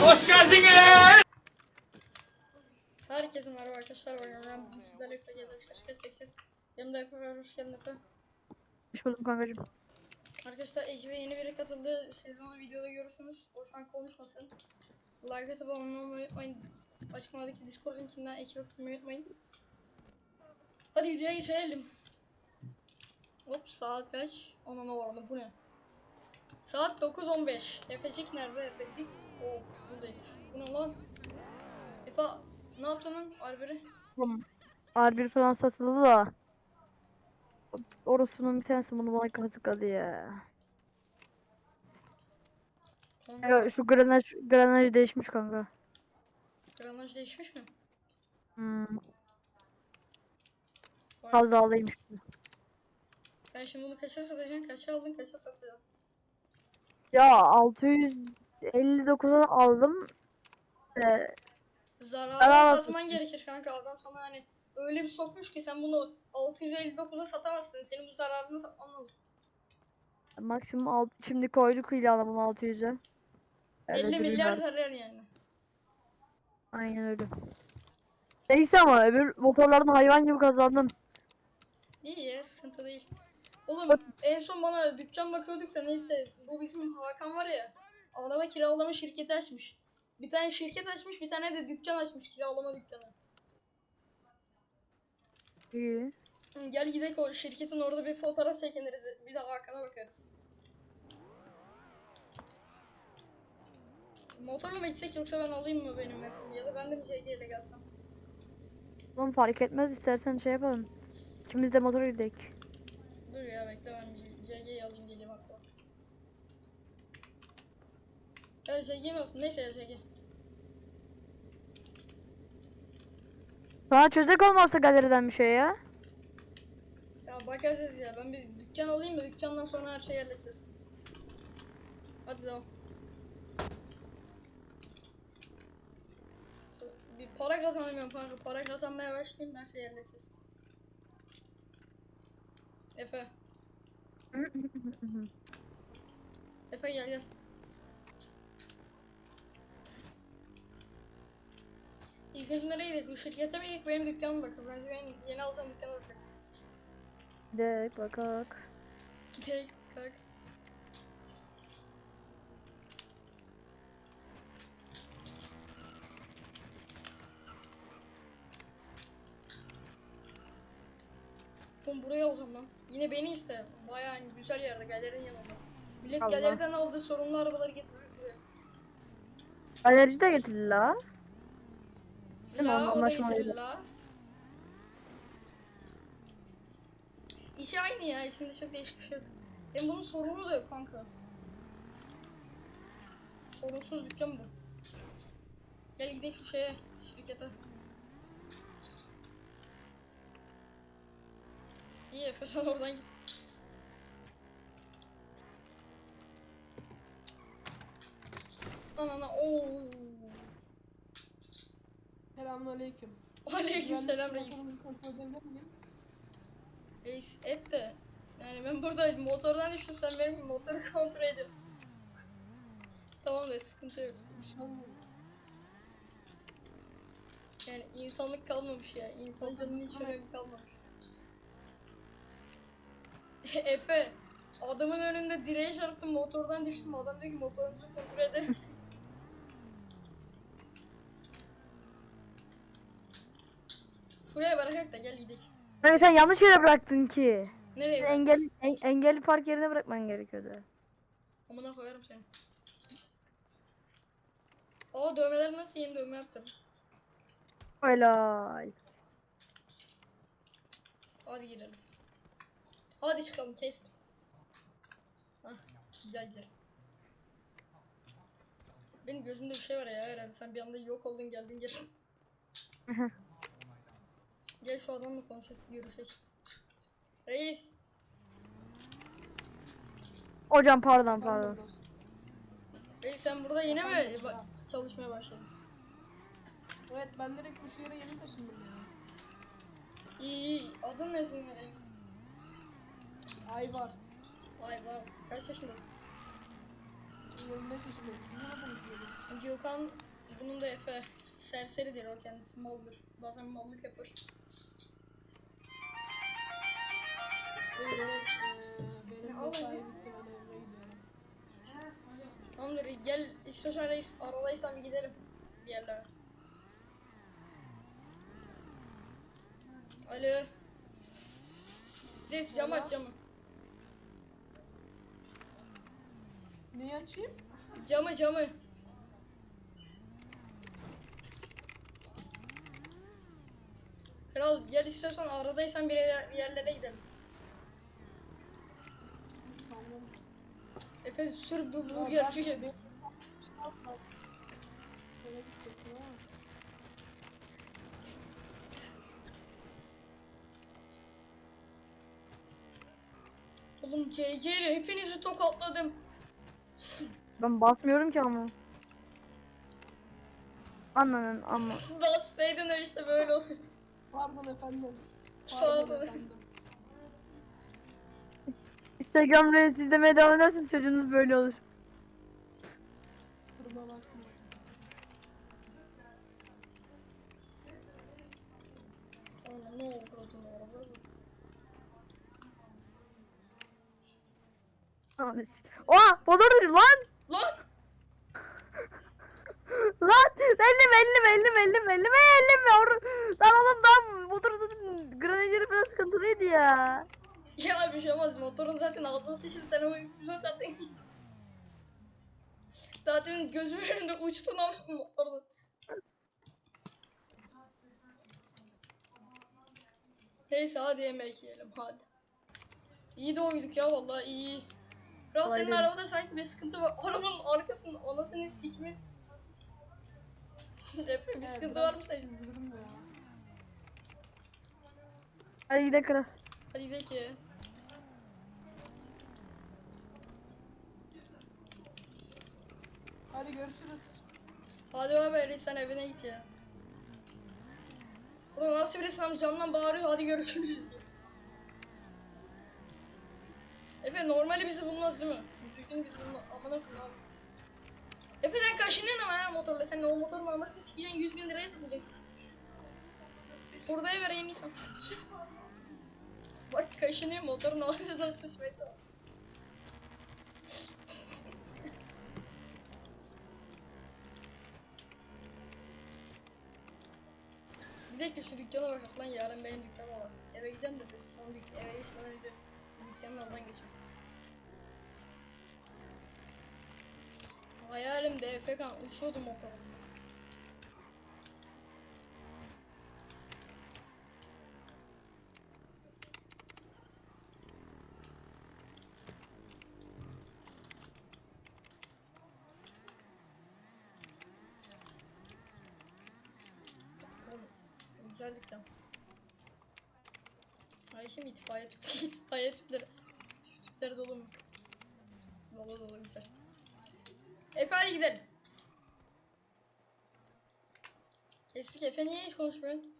Hoş geldiniz. Herkese merhaba arkadaşlar. Ben sizlerle birlikte geldim. Hoş geldiniz. Yanımda var. Hoş geldin Efe. Hoş buldum kankacığım. Arkadaşlar ekibe yeni biri katıldı. Siz onu videoda görürsünüz. Boşan konuşmasın. Like atıp abone olmayı unutmayın. Açıklamadaki Discord linkinden ekibe katılmayı unutmayın. Hadi videoya geçelim. Hop saat kaç? Ona ne bu ne? Saat 9.15. Efecik nerede? Efecik. Oo buradaymış. Bu ne lan? Efe ne yaptın lan Arberi? Oğlum R1 falan satıldı da. Orasının bir tanesi bunu bana kazıkladı ya. Ya şu granaj, granaj değişmiş kanka. Granaj değişmiş mi? Hmm, Vay. fazlalıymış. Sen şimdi bunu kaça satacaksın? Kaça aldın? Kaça satacaksın? Ya 659'a aldım. Ee, Zararı Zarar satman gerekir kanka. Adam sana hani öyle bir sokmuş ki sen bunu 659'a satamazsın. Senin bu zararını satman lazım. maksimum alt, şimdi koyduk ilana bunu 600'e. Öyle 50 milyar zarar yani. Aynen öyle. Neyse ama öbür motorlardan hayvan gibi kazandım. İyi ya sıkıntı değil. Oğlum en son bana dükkan bakıyorduk da neyse bu bizim Hakan var ya araba kiralama şirketi açmış. Bir tane şirket açmış bir tane de dükkan açmış kiralama dükkanı. İyi. Gel gidelim o şirketin orada bir fotoğraf çekiniriz. Bir de Hakan'a bakarız. Motorla mı gitsek yoksa ben alayım mı benim map'imi ya da ben de mi JD ile gelsem? Oğlum fark etmez istersen şey yapalım. İkimiz de motora gidelim. Dur ya bekle ben bir JG'yi alayım geleyim aklıma. Ya JG mi olsun? Neyse ya JG. Sana çözek olmazsa galeriden bir şey ya. Ya bakacağız ya ben bir dükkan alayım da dükkandan sonra her şeyi halledeceğiz. Hadi devam. Bir para kazanamıyorum kanka. Para kazanmaya başlayayım her şeyi halledeceğiz. Efe. Efe gel gel. İlk önce nereye? Bu şirkete mi gidelim? Benim dükkanıma bakın. Bence benim yeni alacağım dükkana bakın. Gidelim bakak. Gidelim kalk. Oğlum buraya alacağım lan. Yine beni iste. Bayağı hani güzel yerde galerinin yanında. Millet Allah. galeriden aldığı sorunlu arabaları buraya. Galerici de getirdi la. Değil mi? La, Onun o da anlaşmalıydı. İşi aynı ya. İçinde çok değişik bir şey yok. Hem bunun sorunu da yok kanka. Sorunsuz dükkan bu. Gel gidelim şu şeye, şirkete. İyi Efe sen oradan git. Anana ooo. Selamünaleyküm. Aleyküm selam reis. Reis et de. Yani ben burada motordan düştüm sen benim motoru kontrol edin. Tamam da sıkıntı yok. Şey. Yani insanlık kalmamış ya. İnsan canının hiç önemi kalmamış. Efe. Adamın önünde direğe çarptım motordan düştüm. Adam diyor ki motorunuzu kontrol da gel gidelim. Hani sen yanlış yere bıraktın ki. Nereye bırak? Engel, en- engelli park yerine bırakman gerekiyordu. Amına koyarım seni. Aa dövmeler nasıl yeni dövme yaptım. Helal. Hadi girelim. Hadi çıkalım test. Hah gel gel. Benim gözümde bir şey var ya herhalde sen bir anda yok oldun geldin gel. Gel şu adamla konuşalım görüşelim. Reis Hocam pardon pardon. reis sen burada yine mi ba- çalışmaya başladın? Evet ben direkt bu şehre yeni taşındım ya. İyi iyi adın ne senin reis? Aybar. Vay vay kaç yaşındasın? 25 yaşındayım. Siz ne konuşuyorsunuz? Gökhan, bunun da Efe. Serseridir o kendisi, maldır. Bazen mallık yapar. Beyler eee, benim Allah mesai ya. bitti ben eve gidiyorum. Tamamdır, gel istiyorsan reis, aradaysan bir gidelim bir yerlere. Alo. Reis cam aç camı. Neyi açayım? Camı camı. Kral gel istiyorsan aradaysan bir, yer- bir yerlere gidelim. Tamam. Efe sür bu bu Ya gerçek. ben- gidecektim ama. Oğlum CC ile hepinizi tokatladım. Ben basmıyorum ki ama. Ananın ama. Bassaydın işte böyle olur. Pardon efendim. Pardon. Pardon efendim. Instagram Reels izlemeye devam ederseniz çocuğunuz böyle olur. Kusuruma bakma. Ana ne oldu kadın araba? Ananı s- Oha! Lan! Lan! Elleme elleme elleme elleme! Or lan oğlum daha motorun granajeri falan sıkıntılıydı ya. Ya bir şey olmaz motorun zaten ağzına sıçın sen o yüzden zaten Zaten gözümün önünde uçtun ama motorda. Neyse hadi yemek yiyelim hadi. İyi de oyduk ya vallahi iyi. Kolay senin arabada sanki bir sıkıntı var. Arabanın arkasında anasını sikmiş. Efe bir sıkıntı var mı senin? Hadi gidelim kral. Hadi gidelim ki. Hadi görüşürüz. Hadi abi sen evine git ya. Ulan nasıl birisi tam camdan bağırıyor hadi görüşürüz. Efe normali bizi bulmaz değil mi? Düzgün bizi bulmaz. Amına koyayım abi. Efe sen kaşınıyorsun ama ha motorla. Sen o motorun anasını sikeceksin 100 bin liraya satacaksın. Hurdaya vereyim insan. Bak kaşınıyor motorun ağzından sıçmaya. Bir dakika şu dükkana bak lan yarın benim dükkana var. Eve gideceğim de son dük eve geçmeden önce dükkanın oradan geçeyim. Hayalimde Efekan uçuyordum o kadar. Oğlum, Güzel dükkan. Ay şimdi itfaiye tüpleri, itfaiye tüpleri. Şu tüpleri dolu mu? Dolu dolu güzel. Efe hadi gidelim. Kestik Efe niye hiç konuşmuyorsun?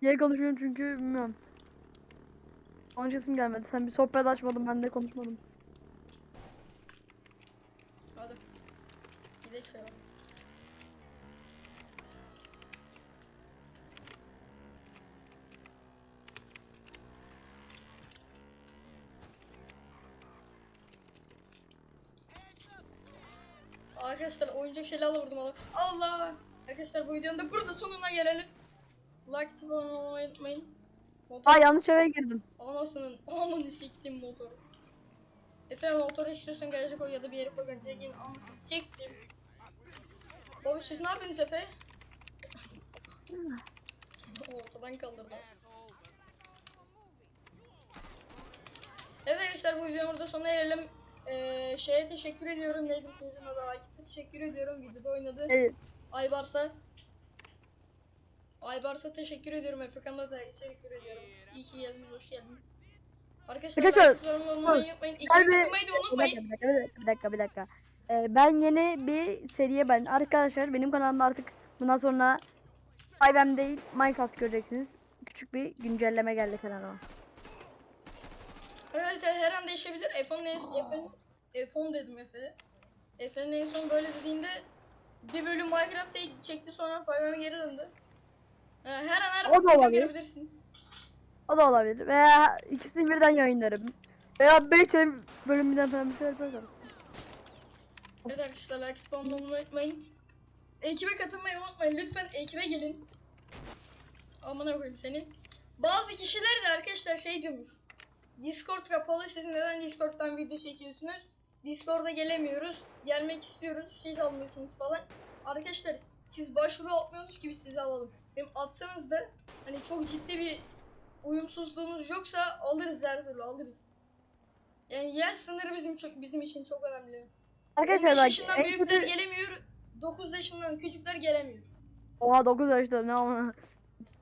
Diğer konuşuyorum çünkü bilmiyorum. Konuşasım gelmedi. Sen bir sohbet açmadın ben de konuşmadım. Hadi. Gidelim şöyle. Arkadaşlar oyuncak şeylerle vurdum adam. Allah! Arkadaşlar bu videonun da burada sonuna gelelim. Like atıp abone olmayı unutmayın. Motor Aa yanlış eve girdim. Anasının amını siktim motoru. Efe motoru istiyorsan garaja koy ya da bir yere koy ben Zeki'nin anasını siktim. Baba siz ne yapıyorsunuz Efe? Ortadan kaldırdım. Evet arkadaşlar bu videonun burada sonuna erelim. Ee, şeye teşekkür ediyorum. Neydi çocuğun adı? Akif'e teşekkür ediyorum. Videoda oynadı. Evet. Aybars'a Aybars'a teşekkür ediyorum. Efekan'a da teşekkür ediyorum. İyi ki geldiniz, hoş geldiniz. Arkadaşlar, Arkadaşlar, olmayı unutmayın. Harbi- katılmayı da Bir dakika, unutmayın. bir dakika, bir dakika, bir dakika, bir dakika. Ee, ben yeni bir seriye ben. Arkadaşlar benim kanalımda artık bundan sonra Ayvem değil Minecraft göreceksiniz. Küçük bir güncelleme geldi kanalıma. Arkadaşlar her an değişebilir. F10 en son, F10, F10 dedim Efe. Efe'nin en son böyle dediğinde bir bölüm Minecraft'ta çekti sonra Five'e geri döndü. Ee, her an her O da olabilir. görebilirsiniz. O da olabilir. Veya ikisini birden yayınlarım. Veya 5 bölüm birden falan bir şeyler yaparım. Evet arkadaşlar like spawn olmayı unutmayın. Ekibe katılmayı unutmayın. Lütfen ekibe gelin. Amına koyayım seni. Bazı kişiler de arkadaşlar şey diyormuş. Discord kapalı. Siz neden Discord'dan video çekiyorsunuz? Discord'a gelemiyoruz. Gelmek istiyoruz. Siz almıyorsunuz falan. Arkadaşlar siz başvuru atmıyorsunuz gibi sizi alalım. Hem atsanız da hani çok ciddi bir uyumsuzluğunuz yoksa alırız her türlü alırız. Yani yaş sınırı bizim çok bizim için çok önemli. Arkadaşlar bak. yaşından büyükler kötü... gelemiyor. 9 yaşından küçükler gelemiyor. Oha 9 yaşta ne ona.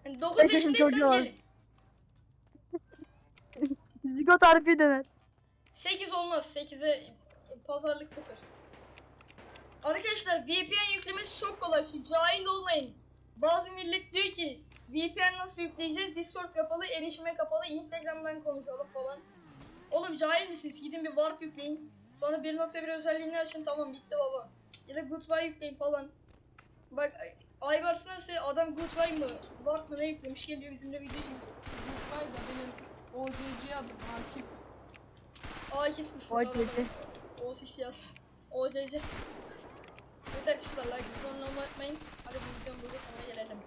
Yani 9 yaşındaysanız gelin. 8 harfi döner. 8 olmaz. 8'e pazarlık sıfır. Arkadaşlar VPN yüklemesi çok kolay. Şu cahil olmayın. Bazı millet diyor ki VPN nasıl yükleyeceğiz? Discord kapalı, erişime kapalı, Instagram'dan konuşalım falan. Oğlum cahil misiniz? Gidin bir warp yükleyin. Sonra 1.1 özelliğini açın tamam bitti baba. Ya da goodbye yükleyin falan. Bak Aybars'ın adam goodbye mı? Warp mı ne yüklemiş geliyor bizimle video için. Goodbye da benim OCC adım Akif. Akif'miş. OCC. OCC yaz. OCC. Evet arkadaşlar like, olmayı unutmayın. Hadi bu videonun burada sonuna gelelim.